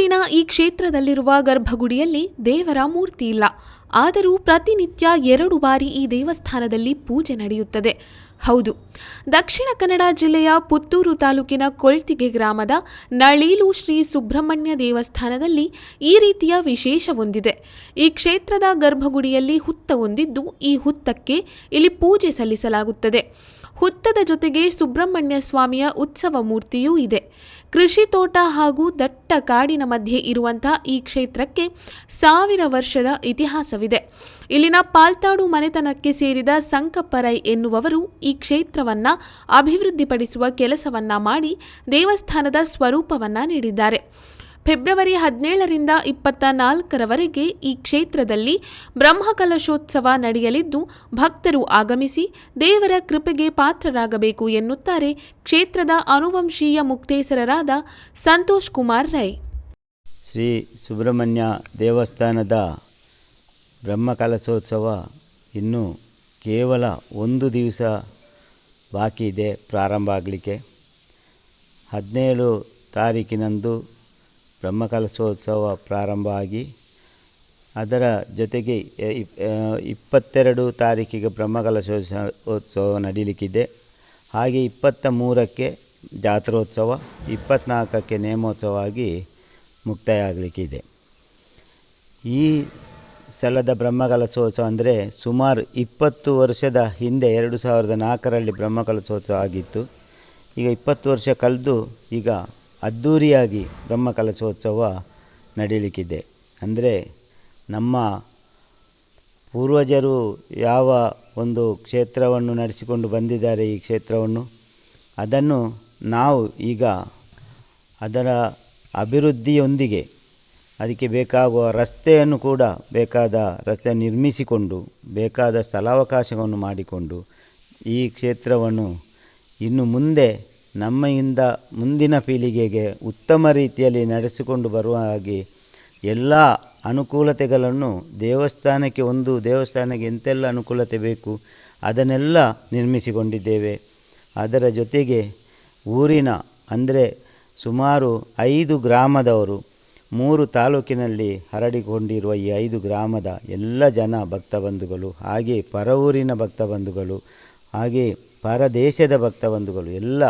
ಪುತ್ತೂರಿನ ಈ ಕ್ಷೇತ್ರದಲ್ಲಿರುವ ಗರ್ಭಗುಡಿಯಲ್ಲಿ ದೇವರ ಮೂರ್ತಿ ಇಲ್ಲ. ಆದರೂ ಪ್ರತಿನಿತ್ಯ ಎರಡು ಬಾರಿ ಈ ದೇವಸ್ಥಾನದಲ್ಲಿ ಪೂಜೆ ನಡೆಯುತ್ತದೆ. ಹೌದು. ದಕ್ಷಿಣ ಕನ್ನಡ ಜಿಲ್ಲೆಯ ಪುತ್ತೂರು ತಾಲೂಕಿನ ಕೊಳ್ತಿಗೆ ಗ್ರಾಮದ ನಳೀಲು ಶ್ರೀ ಸುಬ್ರಹ್ಮಣ್ಯ ದೇವಸ್ಥಾನದಲ್ಲಿ ಈ ರೀತಿಯ ವಿಶೇಷವೊಂದಿದೆ ಈ ಕ್ಷೇತ್ರದ ಗರ್ಭಗುಡಿಯಲ್ಲಿ ಹುತ್ತ ಹೊಂದಿದ್ದು ಈ ಹುತ್ತಕ್ಕೆ ಇಲ್ಲಿ ಪೂಜೆ ಸಲ್ಲಿಸಲಾಗುತ್ತದೆ. ಹುತ್ತದ ಜೊತೆಗೆ ಸುಬ್ರಹ್ಮಣ್ಯ ಸ್ವಾಮಿಯ ಉತ್ಸವ ಮೂರ್ತಿಯೂ ಇದೆ. ಕೃಷಿ ತೋಟ ಹಾಗೂ ದಟ್ಟ ಕಾಡಿನ ಮಧ್ಯೆ ಇರುವಂತಹ ಈ ಕ್ಷೇತ್ರಕ್ಕೆ ಸಾವಿರ ವರ್ಷದ ಇತಿಹಾಸವಿದೆ. ಇಲ್ಲಿನ ಪಾಲ್ತಾಡು ಮನೆತನಕ್ಕೆ ಸೇರಿದ ಸಂಕಪ್ಪರೈ ಎನ್ನುವವರು ಈ ಕ್ಷೇತ್ರವನ್ನ ಅಭಿವೃದ್ಧಿಪಡಿಸುವ ಕೆಲಸವನ್ನ ಮಾಡಿ ದೇವಸ್ಥಾನದ ಸ್ವರೂಪವನ್ನ ನೀಡಿದ್ದಾರೆ. ಫೆಬ್ರವರಿ ಹದಿನೇಳರಿಂದ ಇಪ್ಪತ್ತ ನಾಲ್ಕರವರೆಗೆ ಈ ಕ್ಷೇತ್ರದಲ್ಲಿ ಬ್ರಹ್ಮಕಲಶೋತ್ಸವ ನಡೆಯಲಿದ್ದು, ಭಕ್ತರು ಆಗಮಿಸಿ ದೇವರ ಕೃಪೆಗೆ ಪಾತ್ರರಾಗಬೇಕು ಎನ್ನುತ್ತಾರೆ ಕ್ಷೇತ್ರದ ಅನುವಂಶೀಯ ಮುಕ್ತೇಸರರಾದ ಸಂತೋಷ್ ಕುಮಾರ್ ರೈ. ಶ್ರೀ ಸುಬ್ರಹ್ಮಣ್ಯ ದೇವಸ್ಥಾನದ ಬ್ರಹ್ಮಕಲಶೋತ್ಸವ ಇನ್ನು ಕೇವಲ ಒಂದು ದಿವಸ ಬಾಕಿ ಇದೆ ಪ್ರಾರಂಭ ಆಗಲಿಕ್ಕೆ. ಹದಿನೇಳು ತಾರೀಕಿನಂದು ಬ್ರಹ್ಮಕಲಶೋತ್ಸವ ಪ್ರಾರಂಭ ಆಗಿ ಅದರ ಜೊತೆಗೆ ಇಪ್ಪತ್ತೆರಡು ತಾರೀಕಿಗೆ ಬ್ರಹ್ಮಕಲಶೋತ್ಸವ ನಡೀಲಿಕ್ಕಿದೆ. ಹಾಗೆ ಇಪ್ಪತ್ತ ಮೂರಕ್ಕೆ ಜಾತ್ರೋತ್ಸವ ಇಪ್ಪತ್ತ್ನಾಲ್ಕಕ್ಕೆ ನೇಮೋತ್ಸವ ಆಗಿ ಮುಕ್ತಾಯ ಆಗಲಿಕ್ಕಿದೆ ಈ ಸಲದ ಬ್ರಹ್ಮಕಲಶೋತ್ಸವ ಅಂದರೆ ಸುಮಾರು ಇಪ್ಪತ್ತು ವರ್ಷದ ಹಿಂದೆ, ಎರಡು ಸಾವಿರದ ನಾಲ್ಕರಲ್ಲಿ ಬ್ರಹ್ಮಕಲಶೋತ್ಸವ ಆಗಿತ್ತು. ಈಗ ಇಪ್ಪತ್ತು ವರ್ಷ ಕಳೆದು ಈಗ ಅದ್ಧೂರಿಯಾಗಿ ಬ್ರಹ್ಮಕಲಶೋತ್ಸವ ನಡೀಲಿಕ್ಕಿದೆ. ಅಂದರೆ ನಮ್ಮ ಪೂರ್ವಜರು ಯಾವ ಒಂದು ಕ್ಷೇತ್ರವನ್ನು ನಡೆಸಿಕೊಂಡು ಬಂದಿದ್ದಾರೆ ಈ ಕ್ಷೇತ್ರವನ್ನು? ಅದನ್ನು ನಾವು ಈಗ ಅದರ ಅಭಿವೃದ್ಧಿಯೊಂದಿಗೆ ಅದಕ್ಕೆ ಬೇಕಾಗುವ ರಸ್ತೆಯನ್ನು ಕೂಡ ಬೇಕಾದ ರಸ್ತೆ ನಿರ್ಮಿಸಿಕೊಂಡು, ಬೇಕಾದ ಸ್ಥಳಾವಕಾಶವನ್ನು ಮಾಡಿಕೊಂಡು ಈ ಕ್ಷೇತ್ರವನ್ನು ಇನ್ನು ಮುಂದೆ ನಮ್ಮಿಂದ ಮುಂದಿನ ಪೀಳಿಗೆಗೆ ಉತ್ತಮ ರೀತಿಯಲ್ಲಿ ನಡೆಸಿಕೊಂಡು ಬರುವ ಹಾಗೆ ಎಲ್ಲ ಅನುಕೂಲತೆಗಳನ್ನು ದೇವಸ್ಥಾನಕ್ಕೆ ಒಂದು ದೇವಸ್ಥಾನಕ್ಕೆ ಎಂತೆಲ್ಲ ಅನುಕೂಲತೆ ಬೇಕು ಅದನ್ನೆಲ್ಲ ನಿರ್ಮಿಸಿಕೊಂಡಿದ್ದೇವೆ. ಅದರ ಜೊತೆಗೆ ಊರಿನ ಅಂದರೆ ಸುಮಾರು ಐದು ಗ್ರಾಮದವರು ಮೂರು ತಾಲೂಕಿನಲ್ಲಿ ಹರಡಿಕೊಂಡಿರುವ ಈ ಐದು ಗ್ರಾಮದ ಎಲ್ಲ ಜನ ಭಕ್ತ ಬಂಧುಗಳು ಹಾಗೆ ಪರ ಊರಿನ ಭಕ್ತಬಂಧುಗಳು, ಹಾಗೆ ಪರದೇಶದ ಭಕ್ತ ಬಂಧುಗಳು ಎಲ್ಲ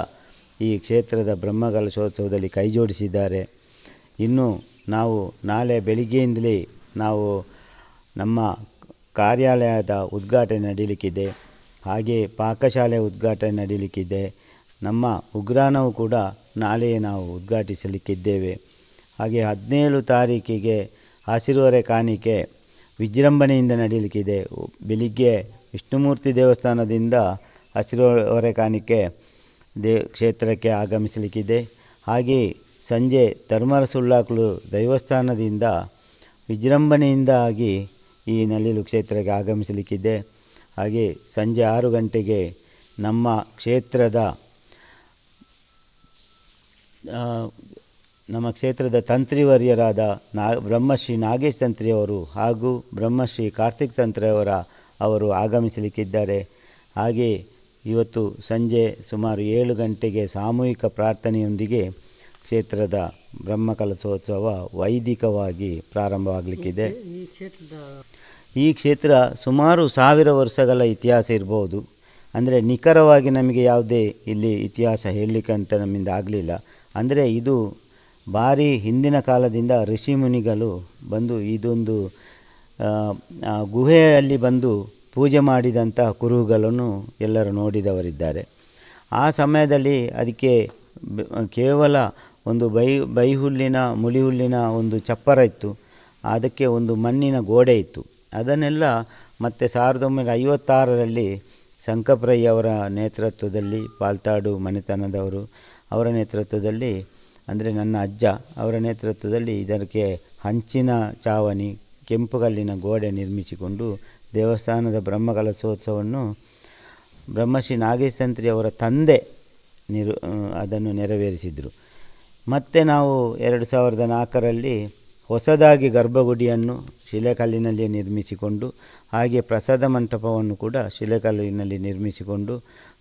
ಈ ಕ್ಷೇತ್ರದ ಬ್ರಹ್ಮಕಲಶೋತ್ಸವದಲ್ಲಿ ಕೈಜೋಡಿಸಿದ್ದಾರೆ. ಇನ್ನು ನಾವು ನಾಳೆ ಬೆಳಿಗ್ಗೆಯಿಂದಲೇ ನಾವು ನಮ್ಮ ಕಾರ್ಯಾಲಯದ ಉದ್ಘಾಟನೆ ನಡೀಲಿಕ್ಕಿದೆ. ಹಾಗೆ ಪಾಕಶಾಲೆ ಉದ್ಘಾಟನೆ ನಡೀಲಿಕ್ಕಿದೆ. ನಮ್ಮ ಉಗ್ರಾಣವು ಕೂಡ ನಾಳೆಯೇ ನಾವು ಉದ್ಘಾಟಿಸಲಿಕ್ಕಿದ್ದೇವೆ. ಹಾಗೆ ಹದಿನೇಳು ತಾರೀಕಿಗೆ ಹಸಿರುವರೆ ಕಾಣಿಕೆ ವಿಜೃಂಭಣೆಯಿಂದ ನಡೀಲಿಕ್ಕಿದೆ. ಬೆಳಿಗ್ಗೆ ವಿಷ್ಣುಮೂರ್ತಿ ದೇವಸ್ಥಾನದಿಂದ ಹಸಿರುವರೆ ಕಾಣಿಕೆ ದೇ ಕ್ಷೇತ್ರಕ್ಕೆ ಆಗಮಿಸಲಿಕ್ಕಿದೆ. ಹಾಗೆ ಸಂಜೆ ಧರ್ಮರ ಸುಳ್ಳಾಕಲು ದೈವಸ್ಥಾನದಿಂದ ವಿಜೃಂಭಣೆಯಿಂದ ಆಗಿ ಈ ನಲ್ಲಿಲು ಕ್ಷೇತ್ರಕ್ಕೆ ಆಗಮಿಸಲಿಕ್ಕಿದೆ. ಹಾಗೆ ಸಂಜೆ ಆರು ಗಂಟೆಗೆ ನಮ್ಮ ಕ್ಷೇತ್ರದ ನಮ್ಮ ಕ್ಷೇತ್ರದ ತಂತ್ರಿವರ್ಯರಾದ ನಾ, ಬ್ರಹ್ಮಶ್ರೀ ನಾಗೇಶ್ ತಂತ್ರಿಯವರು ಹಾಗೂ ಬ್ರಹ್ಮಶ್ರೀ ಕಾರ್ತಿಕ್ ತಂತ್ರಿಯವರ ಅವರು ಆಗಮಿಸಲಿಕ್ಕಿದ್ದಾರೆ. ಹಾಗೆ ಇವತ್ತು ಸಂಜೆ ಸುಮಾರು ಏಳು ಗಂಟೆಗೆ ಸಾಮೂಹಿಕ ಪ್ರಾರ್ಥನೆಯೊಂದಿಗೆ ಕ್ಷೇತ್ರದ ಬ್ರಹ್ಮಕಲಶೋತ್ಸವ ವೈದಿಕವಾಗಿ ಪ್ರಾರಂಭವಾಗಲಿಕ್ಕಿದೆ. ಈ ಕ್ಷೇತ್ರ ಸುಮಾರು ಸಾವಿರ ವರ್ಷಗಳ ಇತಿಹಾಸ ಇರ್ಬೋದು. ಅಂದರೆ ನಿಖರವಾಗಿ ನಮಗೆ ಯಾವುದೇ ಇಲ್ಲಿ ಇತಿಹಾಸ ಹೇಳಲಿಕ್ಕೆ ಅಂತ ನಮ್ಮಿಂದ ಆಗಲಿಲ್ಲ. ಅಂದರೆ ಇದು ಭಾರಿ ಹಿಂದಿನ ಕಾಲದಿಂದ ಋಷಿ ಮುನಿಗಳು ಬಂದು ಇದೊಂದು ಗುಹೆಯಲ್ಲಿ ಬಂದು ಪೂಜೆ ಮಾಡಿದಂಥ ಕುರುಹುಗಳನ್ನು ಎಲ್ಲರೂ ನೋಡಿದವರಿದ್ದಾರೆ. ಆ ಸಮಯದಲ್ಲಿ ಅದಕ್ಕೆ ಕೇವಲ ಒಂದು ಬೈ, ಬೈಹುಲ್ಲಿನ ಮುಳಿಹುಲ್ಲಿನ ಒಂದು ಚಪ್ಪರ ಇತ್ತು. ಅದಕ್ಕೆ ಒಂದು ಮಣ್ಣಿನ ಗೋಡೆ ಇತ್ತು. ಅದನ್ನೆಲ್ಲ ಮತ್ತೆ ಸಾವಿರದ ಒಂಬೈನೂರ ಐವತ್ತಾರರಲ್ಲಿ ಸಂಕಪ್ರಯ್ಯವರ ನೇತೃತ್ವದಲ್ಲಿ, ಪಾಲ್ತಾಡು ಮನೆತನದವರು ಅವರ ನೇತೃತ್ವದಲ್ಲಿ, ಅಂದರೆ ನನ್ನ ಅಜ್ಜ ಅವರ ನೇತೃತ್ವದಲ್ಲಿ ಇದಕ್ಕೆ ಹಂಚಿನ ಚಾವಣಿ, ಕೆಂಪುಗಲ್ಲಿನ ಗೋಡೆ ನಿರ್ಮಿಸಿಕೊಂಡು ದೇವಸ್ಥಾನದ ಬ್ರಹ್ಮಕಲಶೋತ್ಸವವನ್ನು ಬ್ರಹ್ಮಶ್ರೀ ನಾಗೇಶ್ ಅವರ ತಂದೆ ನಿರು ಅದನ್ನು ನೆರವೇರಿಸಿದರು. ಮತ್ತು ನಾವು ಎರಡು ಸಾವಿರದ ನಾಲ್ಕರಲ್ಲಿ ಹೊಸದಾಗಿ ಗರ್ಭಗುಡಿಯನ್ನು ಶಿಲೆಕಲ್ಲಿನಲ್ಲಿ ನಿರ್ಮಿಸಿಕೊಂಡು ಹಾಗೆ ಪ್ರಸಾದ ಮಂಟಪವನ್ನು ಕೂಡ ಶಿಲೆಕಲ್ಲಿನಲ್ಲಿ ನಿರ್ಮಿಸಿಕೊಂಡು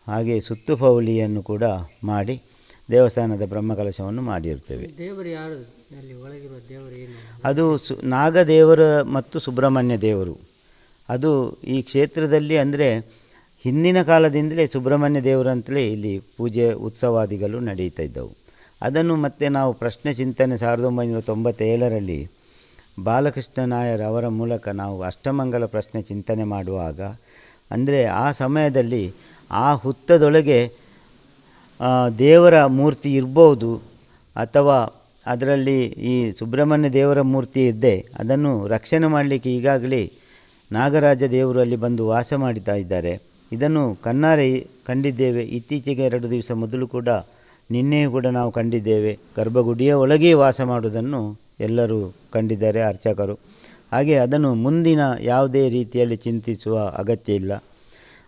ಹಾಗೆ ಸುತ್ತುಪೌಳಿಯನ್ನು ಕೂಡ ಮಾಡಿ ದೇವಸ್ಥಾನದ ಬ್ರಹ್ಮಕಲಶವನ್ನು ಏನು? ಅದು ಸು ನಾಗದೇವರ ಮತ್ತು ಸುಬ್ರಹ್ಮಣ್ಯ ದೇವರು. ಅದು ಈ ಕ್ಷೇತ್ರದಲ್ಲಿ ಅಂದರೆ ಹಿಂದಿನ ಕಾಲದಿಂದಲೇ ಸುಬ್ರಹ್ಮಣ್ಯ ದೇವರಂತಲೇ ಇಲ್ಲಿ ಪೂಜೆ ಉತ್ಸವಾದಿಗಳು ನಡೀತಾ ಇದ್ದವು. ಅದನ್ನು ಮತ್ತೆ ನಾವು ಪ್ರಶ್ನೆ ಚಿಂತನೆ ಸಾವಿರದ ಒಂಬೈನೂರ ತೊಂಬತ್ತೇಳರಲ್ಲಿ ಬಾಲಕೃಷ್ಣ ನಾಯರ್ ಅವರ ಮೂಲಕ ನಾವು ಅಷ್ಟಮಂಗಲ ಪ್ರಶ್ನೆ ಚಿಂತನೆ ಮಾಡುವಾಗ, ಅಂದರೆ ಆ ಸಮಯದಲ್ಲಿ ಆ ಹುತ್ತದೊಳಗೆ ದೇವರ ಮೂರ್ತಿ ಇರ್ಬೋದು ಅಥವಾ ಅದರಲ್ಲಿ ಈ ಸುಬ್ರಹ್ಮಣ್ಯ ದೇವರ ಮೂರ್ತಿ ಇದ್ದೆ ಅದನ್ನು ರಕ್ಷಣೆ ಮಾಡಲಿಕ್ಕೆ ಈಗಾಗಲೇ ನಾಗರಾಜ ದೇವರು ಅಲ್ಲಿ ಬಂದು ವಾಸ ಮಾಡುತ್ತಾ ಇದ್ದಾರೆ. ಇದನ್ನು ಕಣ್ಣಾರೆ ಕಂಡಿದ್ದೇವೆ. ಇತ್ತೀಚೆಗೆ ಎರಡು ದಿವಸ ಮೊದಲು ಕೂಡ ನಿನ್ನೆಯೂ ಕೂಡ ನಾವು ಕಂಡಿದ್ದೇವೆ. ಗರ್ಭಗುಡಿಯ ಒಳಗೆ ವಾಸ ಮಾಡುವುದನ್ನು ಎಲ್ಲರೂ ಕಂಡಿದ್ದಾರೆ ಅರ್ಚಕರು. ಹಾಗೆ ಅದನ್ನು ಮುಂದಿನ ಯಾವುದೇ ರೀತಿಯಲ್ಲಿ ಚಿಂತಿಸುವ ಅಗತ್ಯ ಇಲ್ಲ.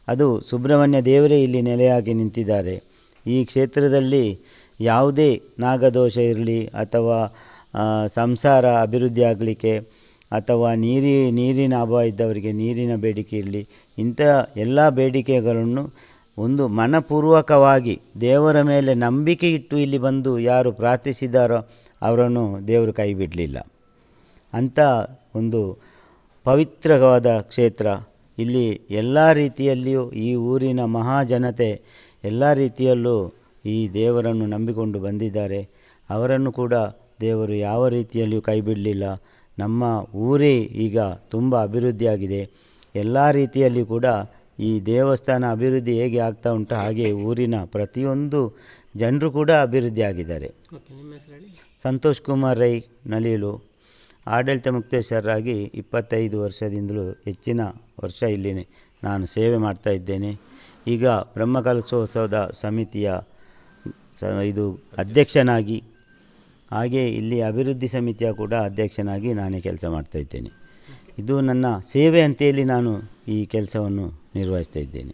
ಅದು ಸುಬ್ರಹ್ಮಣ್ಯ ದೇವರೇ ಇಲ್ಲಿ ನೆಲೆಯಾಗಿ ನಿಂತಿದ್ದಾರೆ. ಈ ಕ್ಷೇತ್ರದಲ್ಲಿ ಯಾವುದೇ ನಾಗದೋಷ ಇರಲಿ ಅಥವಾ ಸಂಸಾರ ಅಭಿವೃದ್ಧಿ ಆಗಲಿಕ್ಕೆ ಅಥವಾ ನೀರಿ, ನೀರಿನ ಅಭಾವ ಇದ್ದವರಿಗೆ ನೀರಿನ ಬೇಡಿಕೆ ಇರಲಿ. ಇಂಥ ಎಲ್ಲ ಬೇಡಿಕೆಗಳನ್ನು ಒಂದು ಮನಪೂರ್ವಕವಾಗಿ ದೇವರ ಮೇಲೆ ನಂಬಿಕೆ ಇಟ್ಟು ಇಲ್ಲಿ ಬಂದು ಯಾರು ಪ್ರಾರ್ಥಿಸಿದಾರೋ ಅವರನ್ನು ದೇವರು ಕೈ ಬಿಡಲಿಲ್ಲ. ಅಂಥ ಒಂದು ಪವಿತ್ರವಾದ ಕ್ಷೇತ್ರ. ಇಲ್ಲಿ ಎಲ್ಲ ರೀತಿಯಲ್ಲಿಯೂ ಈ ಊರಿನ ಮಹಾಜನತೆ ಎಲ್ಲ ರೀತಿಯಲ್ಲೂ ಈ ದೇವರನ್ನು ನಂಬಿಕೊಂಡು ಬಂದಿದ್ದಾರೆ. ಅವರನ್ನು ಕೂಡ ದೇವರು ಯಾವ ರೀತಿಯಲ್ಲಿಯೂ ಕೈ ಬಿಡಲಿಲ್ಲ. ನಮ್ಮ ಊರೇ ಈಗ ತುಂಬ ಅಭಿವೃದ್ಧಿಯಾಗಿದೆ. ಎಲ್ಲ ರೀತಿಯಲ್ಲಿ ಕೂಡ ಈ ದೇವಸ್ಥಾನ ಅಭಿವೃದ್ಧಿ ಹೇಗೆ ಆಗ್ತಾ ಉಂಟು ಹಾಗೆ ಊರಿನ ಪ್ರತಿಯೊಂದು ಜನರು ಕೂಡ ಅಭಿವೃದ್ಧಿ ಆಗಿದ್ದಾರೆ. ಓಕೆ ನಿಮ್ಮ ಹೆಸರು ಹೇಳಿ. ಸಂತೋಷ್ ಕುಮಾರ್ ರೈ ನಲೀಲು ಆಡಳಿತ ಮುಕ್ತೇಶ್ವರರಾಗಿ ಇಪ್ಪತ್ತೈದು ವರ್ಷದಿಂದಲೂ ಹೆಚ್ಚಿನ ವರ್ಷ ಇಲ್ಲಿ ನಾನು ಸೇವೆ ಮಾಡ್ತಾ ಇದ್ದೇನೆ. ಈಗ ಬ್ರಹ್ಮಕಲಸೋತ್ಸವದ ಸಮಿತಿಯ ಸ ಇದು ಅಧ್ಯಕ್ಷನಾಗಿ ಹಾಗೆ ಇಲ್ಲಿ ಅಭಿವೃದ್ಧಿ ಸಮಿತಿಯ ಕೂಡ ಅಧ್ಯಕ್ಷನಾಗಿ ನಾನೇ ಕೆಲಸ ಮಾಡ್ತಾ ಇದ್ದೇನೆ. ಇದು ನನ್ನ ಸೇವೆ ಅಂತೇಳಿ ನಾನು ಈ ಕೆಲಸವನ್ನು ನಿರ್ವಹಿಸ್ತಾ ಇದ್ದೇನೆ.